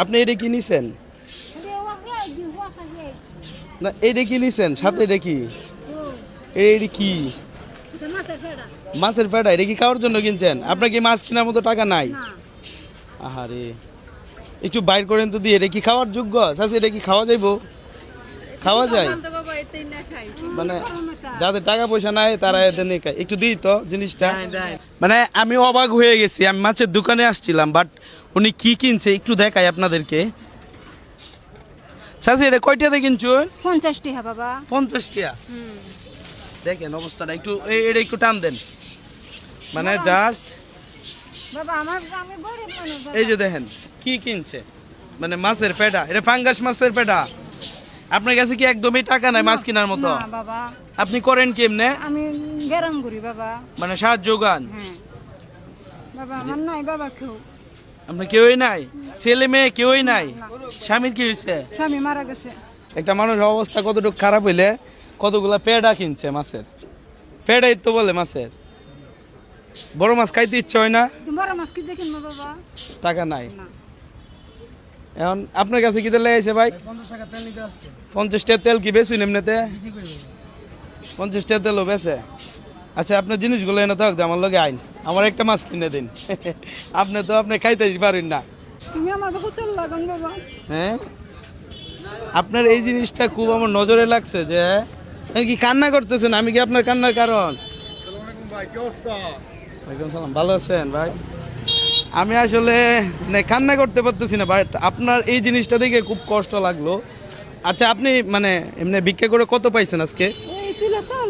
আপনি এটা কি নিছেন? না এটা কি নিছেন? সাথে এটা কি? এটা কি? মাছের পেটা এটা কি খাওয়ার জন্য কিনছেন? আপনার কি মাছ কেনার মতো টাকা নাই? আহারে। একটু বাইর করেন তো দিয়ে এটা কি খাওয়ার যোগ্য? চাষি এটা কি খাওয়া যাইবো? খাওয়া যায়? মানে যাদের টাকা পয়সা নাই তারা এটা নিয়ে খায়। একটু দিই তো জিনিসটা। মানে আমি অবাক হয়ে গেছি আমি মাছের দোকানে আসছিলাম বাট উনি কি কিনছে একটু দেখাই আপনাদেরকে। চাষি এটা কয়টাতে কিনছো? পঞ্চাশ টাকা বাবা। পঞ্চাশ টাকা দেখেন অবস্থাটা একটু এটা একটু টান দেন। মানে জাস্ট বাবা আমার আমি গরিব মানুষ এই যে দেখেন কি কিনছে? মানে মাছের পেটা এটা ফাঙ্গাস মাছের পেটা। আপনার কাছে কি একদমই টাকা নাই মাছ কেনার মতো? আপনি করেন কেমনে? আমি গেরাম করি বাবা। মানে সাহায্য গান হ্যাঁ। বাবা আমার নাই বাবা কেউ। আপনার কেউই নাই? ছেলে মেয়ে কেউই নাই? স্বামীর কি হয়েছে স্বামী মারা গেছে। একটা মানুষের অবস্থা কতটুকু খারাপ হইলে কতগুলা পেডা কিনছে মাছের? পেডাই তো বলে মাছের। বড় মাছ খাইতে ইচ্ছে হয় না? বড় মাছ কি দেখিন বাবা? টাকা নাই। এখন আপনার কাছে কি তেল লেগেছে ভাই? পঞ্চাশ টাকা তেল কি বেশি এমনিতে? পঞ্চাশ টাকা তেলও বেছে আচ্ছা আপনার জিনিসগুলো এনে থাক আমার লগে আইন। আমার একটা মাছ কিনে দিন। আপনি তো আপনি খাইতে পারেন না। তুমি আমার তেল লাগান বাবা। হ্যাঁ? আপনার এই জিনিসটা খুব আমার নজরে লাগছে যে আপনি কি কান্না করতেছেন? আমি কি আপনার কান্নার কারণ? ওয়ালাইকুম সালাম ভালো আছেন ভাই? আমি আসলে মানে কান্না করতে পারতেছি না বাট আপনার এই জিনিসটা দেখে খুব কষ্ট লাগল। আচ্ছা আপনি মানে এমনি ভিক্ষা করে কত পাইছেন আজকে এই তুলে চাল পাইছে আর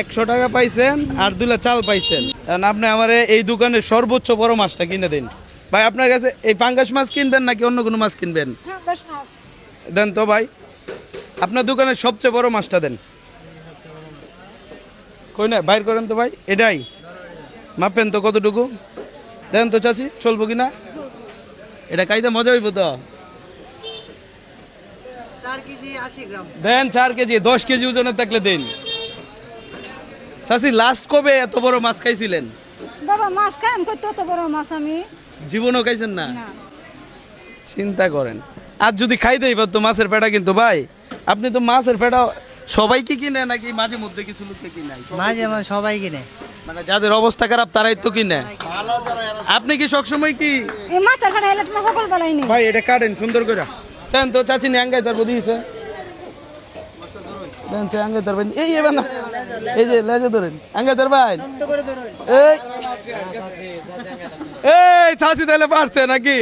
একশো টাকা পাইছেন। আর দুলা চাল পাইছেন। কারণ আপনি আমার এই দোকানের সর্বোচ্চ বড় মাছটা কিনে দিন। ভাই আপনার কাছে এই পাঙ্গাস মাছ কিনবেন নাকি অন্য কোনো মাছ কিনবেন? দেন তো ভাই আপনার দোকানের সবচেয়ে বড় মাছটা দেন। কই না বাইর করেন তো ভাই এটাই। মাপেন তো কতটুকু? দেন তো চাচি চলবো কি না এটা খাইতে মজা হইব তো? দেন চার কেজি দশ কেজি ওজনের থাকলে দিন। চাচি লাস্ট কবে এত বড় মাছ খাইছিলেন? বাবা মাছ খান অত বড় মাছ আমি? জীবনও খাইছেন না? চিন্তা করেন। আর যদি খাইতেই পারতো মাছের পেটা কিন্তু ভাই। আপনি তো মাছের পেটা সবাই কি কিনে নাকি মাঝে মধ্যে কিছু লোককে কিনে? মাঝে মাঝে সবাই কিনে। মানে যাদের অবস্থা খারাপ তারাই তো কিনে। আপনি কি সবসময় কি এই মাছের তোমার সকল বেলাই নেই ভাই এটা কাটেন সুন্দর করে। দেন তো চাচি আঙ্গাই তার দিয়েছে। দেন তো তার এই এবার না এই যে লেজে ধরেন। তার এই এই চাচি তাহলে পারছে নাকি?